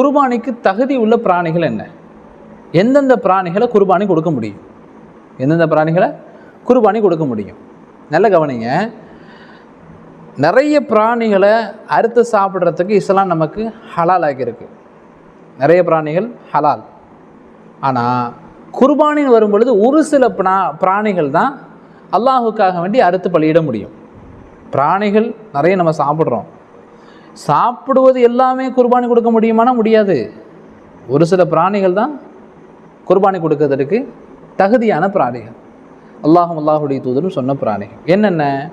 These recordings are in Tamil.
குர்பானிக்கு தகுதி உள்ள பிராணிகள் என்ன? எந்தெந்த பிராணிகளை குர்பானி கொடுக்க முடியும்? எந்தெந்த பிராணிகளை குர்பானி கொடுக்க முடியும்? நல்ல கவனிங்க. நிறைய பிராணிகளை அறுத்து சாப்பிட்றதுக்கு இஸ்லாம் நமக்கு ஹலால் ஆகியிருக்கு நிறைய பிராணிகள் ஹலால். ஆனால் குர்பானின்னு வரும்பொழுது ஒரு சில பிரா பிராணிகள் தான் அல்லாஹுக்காக வேண்டி அறுத்து பலியிட முடியும். பிராணிகள் நிறைய நம்ம சாப்பிட்றோம். சாப்பிடுவது எல்லாமே குர்பானி கொடுக்க முடியுமானா முடியாது. ஒரு சில பிராணிகள் தான் குர்பானி கொடுக்கறதுக்கு தகுதியான பிராணிகள். அல்லாஹும் அல்லாஹுடைய தூதரும் சொன்ன பிராணிகள். என்னென்ன?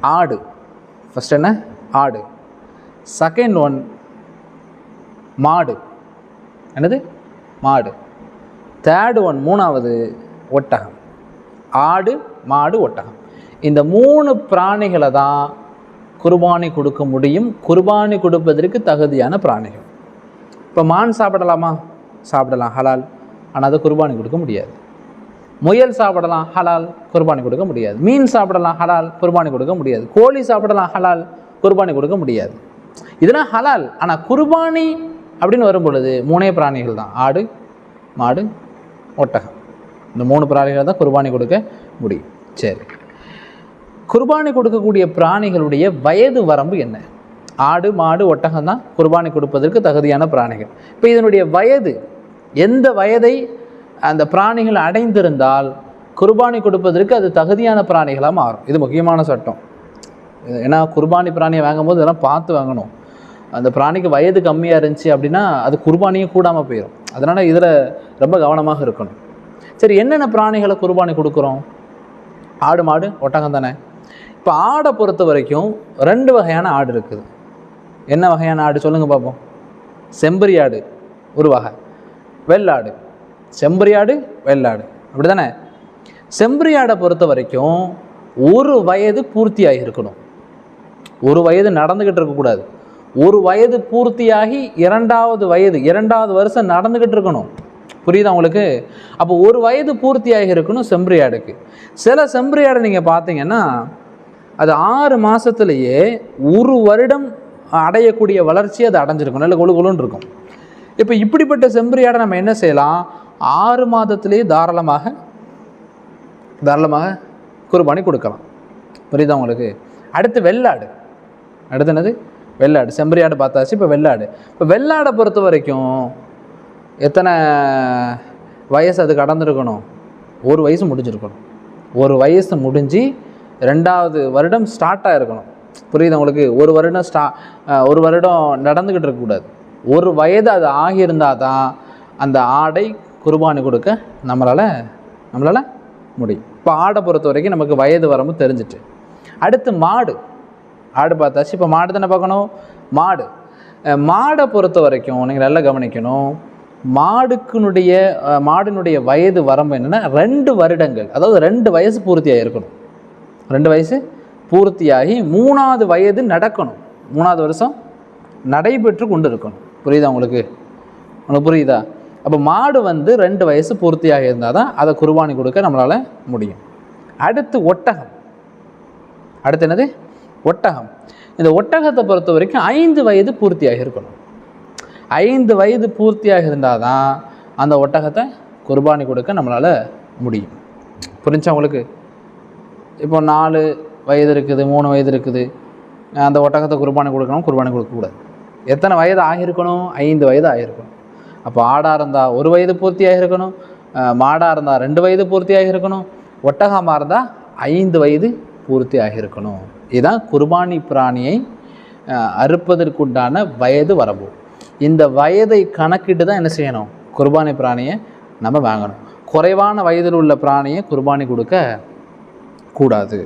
ஆடு. ஃபஸ்ட் என்ன? ஆடு. செகண்ட் ஒன் மாடு. என்னது? மாடு. தேர்டு ஒன் மூணாவது ஒட்டகம். ஆடு மாடு ஒட்டகம். இந்த மூணு பிராணிகளை தான் குர்பானி கொடுக்க முடியும். குர்பானி கொடுப்பதற்கு தகுதியான பிராணிகள். இப்போ மான் சாப்பிடலாமா? சாப்பிடலாம் ஹலால். ஆனால் அதை குர்பானி கொடுக்க முடியாது. முயல் சாப்பிடலாம் ஹலால். குர்பானி கொடுக்க முடியாது. மீன் சாப்பிடலாம் ஹலால். குர்பானி கொடுக்க முடியாது. கோழி சாப்பிடலாம் ஹலால். குர்பானி கொடுக்க முடியாது. இதெல்லாம் ஹலால். ஆனால் குர்பானி அப்படின்னு வரும் பொழுது மூணே பிராணிகள் தான். ஆடு மாடு ஒட்டகம். இந்த மூணு பிராணிகள் தான் குர்பானி கொடுக்க முடியும். சரி. குர்பானி கொடுக்கக்கூடிய பிராணிகளுடைய வயது வரம்பு என்ன? ஆடு மாடு ஒட்டகம் தான் குர்பானி கொடுப்பதற்கு தகுதியான பிராணிகள். இப்போ இதனுடைய வயது எந்த வயதை அந்த பிராணிகள் அடைந்திருந்தால் குர்பானி கொடுப்பதற்கு அது தகுதியான பிராணிகளாக மாறும். இது முக்கியமான சட்டம். ஏன்னா குர்பானி பிராணியை வாங்கும்போது இதெல்லாம் பார்த்து வாங்கணும். அந்த பிராணிக்கு வயது கம்மியாக இருந்துச்சு அப்படின்னா அது குர்பானியும் கூடாமல் போயிடும் அதனால் இதில் ரொம்ப கவனமாக இருக்கணும். சரி என்னென்ன பிராணிகளை குர்பானி கொடுக்குறோம்? ஆடு மாடு ஒட்டகம் தானே. இப்போ ஆடை பொறுத்த வரைக்கும் ரெண்டு வகையான ஆடு இருக்குது. என்ன வகையான ஆடு சொல்லுங்கள் பார்ப்போம் செம்பரி ஆடு ஒரு வகை. வெள்ளாடு செம்பரி ஆடு வெள்ளாடு அப்படி தானே செம்பரி ஆடை பொறுத்த வரைக்கும் ஒரு வயது பூர்த்தியாகி இருக்கணும். ஒரு வயது நடந்துக்கிட்டு இருக்கக்கூடாது ஒரு வயது பூர்த்தியாகி இரண்டாவது வயது இரண்டாவது வருஷம் நடந்துக்கிட்டு இருக்கணும். புரியுதா உங்களுக்கு? அப்போ ஒரு வயது பூர்த்தியாகி இருக்கணும் செம்பரி ஆடுக்கு. சில செம்பரி ஆடை நீங்கள் பார்த்தீங்கன்னா அது ஆறு மாதத்துலேயே ஒரு வருடம் அடையக்கூடிய வளர்ச்சி அது அடைஞ்சிருக்கும். நல்ல கொழு கொழுன்னு இருக்கும். இப்போ இப்படிப்பட்ட செம்பரியாடை நம்ம என்ன செய்யலாம்? ஆறு மாதத்துலேயே தாராளமாக தாராளமாக குர்பானி கொடுக்கலாம். புரியுதா உங்களுக்கு? அடுத்து வெள்ளாடு. அடுத்து என்னது? வெள்ளாடு. செம்பரியாடு பார்த்தாச்சு இப்போ வெள்ளாடு. இப்போ வெள்ளாடை பொறுத்த வரைக்கும் எத்தனை வயசு அது கடந்திருக்கணும்? ஒரு வயசு முடிஞ்சிருக்கணும். ஒரு வயசு முடிஞ்சு ரெண்டாவது வருடம் ஸ்டார்ட் ஆகிருக்கணும் புரியுது உங்களுக்கு? ஒரு வருடம் ஸ்டா ஒரு வருடம் நடந்துக்கிட்டு இருக்கக்கூடாது. ஒரு வயது அது ஆகியிருந்தால் தான் அந்த ஆடை குர்பானி கொடுக்க நம்மளால் நம்மளால் முடியும். இப்போ ஆடை பொறுத்த வரைக்கும் நமக்கு வயது வரம்பு தெரிஞ்சிட்டு. அடுத்து மாடு. ஆடு பார்த்தாச்சு. இப்போ மாடு தானே பார்க்கணும்? மாடு. மாடை பொறுத்த வரைக்கும் நீங்கள் நல்லா கவனிக்கணும். மாடுக்குனுடைய மாடினுடைய வயது வரம்பு என்னென்னா ரெண்டு வருடங்கள். அதாவது ரெண்டு வயசு பூர்த்தியாக இருக்கணும் ரெண்டு வயசு பூர்த்தியாகி மூணாவது வயது நடக்கணும். மூணாவது வருஷம் நடைபெற்று கொண்டு இருக்கணும் புரியுதா உங்களுக்கு? உங்களுக்கு புரியுதா? அப்போ மாடு வந்து ரெண்டு வயசு பூர்த்தியாக இருந்தால் தான் அதை குர்பானி கொடுக்க நம்மளால் முடியும். அடுத்து ஒட்டகம். அடுத்து என்னது? ஒட்டகம். இந்த ஒட்டகத்தை பொறுத்த வரைக்கும் ஐந்து வயது பூர்த்தியாக இருக்கணும். ஐந்து வயது பூர்த்தியாக இருந்தால் தான் அந்த ஒட்டகத்தை குர்பானி கொடுக்க நம்மளால் முடியும். புரிஞ்சா உங்களுக்கு? இப்போ நாலு வயது இருக்குது மூணு வயது இருக்குது. அந்த ஒட்டகத்தை குர்பானை கொடுக்கணும் குர்பானை கொடுக்கக்கூடாது எத்தனை வயது ஆகியிருக்கணும்? ஐந்து வயது ஆகியிருக்கணும். அப்போ ஆடாக இருந்தால் ஒரு வயது பூர்த்தி ஆகியிருக்கணும் மாடாக இருந்தால் ரெண்டு வயது பூர்த்தியாக இருக்கணும் ஒட்டகமாக இருந்தால் ஐந்து வயது பூர்த்தி ஆகியிருக்கணும். இதுதான் குர்பானி பிராணியை அறுப்பதற்குண்டான வயது வரம்பு. இந்த வயதை கணக்கிட்டு தான் என்ன செய்யணும்? குர்பானி பிராணியை நம்ம வாங்கணும். குறைவான வயதில் உள்ள பிராணியை குர்பானி கொடுக்க கூடாது